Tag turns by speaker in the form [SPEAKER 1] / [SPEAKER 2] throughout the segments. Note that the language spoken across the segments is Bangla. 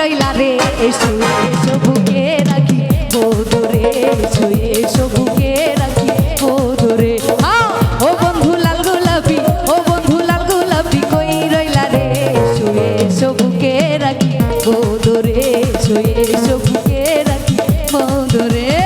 [SPEAKER 1] রইলা রে, এসো এসো বুকে রাখি ও ধরে এসো এসো বুকে রাখি ও ধরে ও বন্ধু লাল গোলাপি, ও বন্ধু লাল গোলাপি কই রইলা রে, এসো এসো বুকে রাখি ও ধরে এসো এসো বুকে রাখি ও ধরে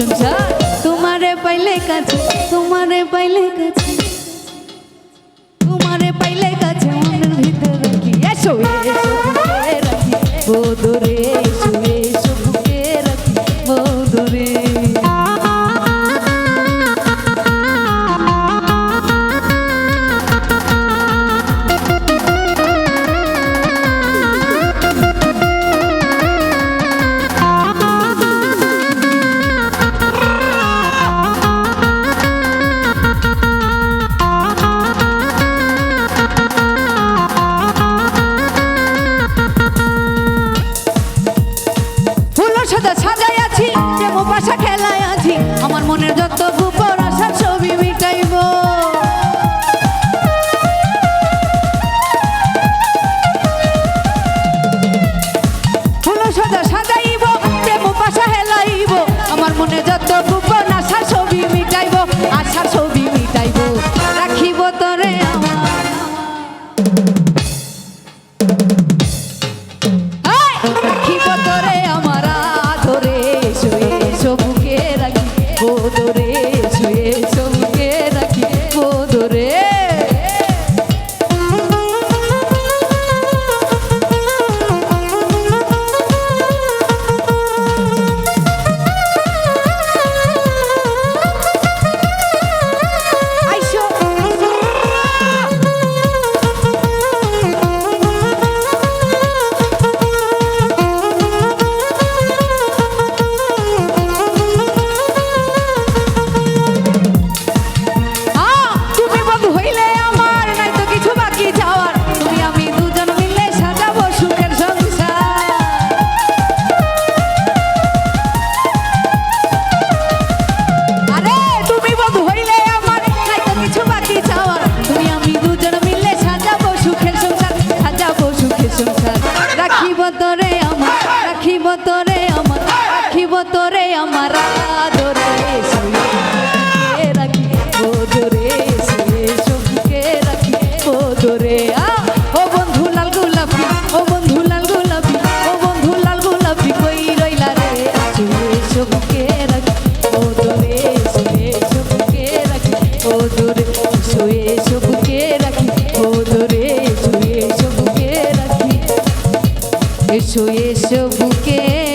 [SPEAKER 1] समझा तुम्हारे पहले का तुम्हारे पहले का মনের যত ভূপর todo রাখিব তোরে আমার রাখিব তোরে আমার রাখিব তোরে আমার। এসো এসো বুকে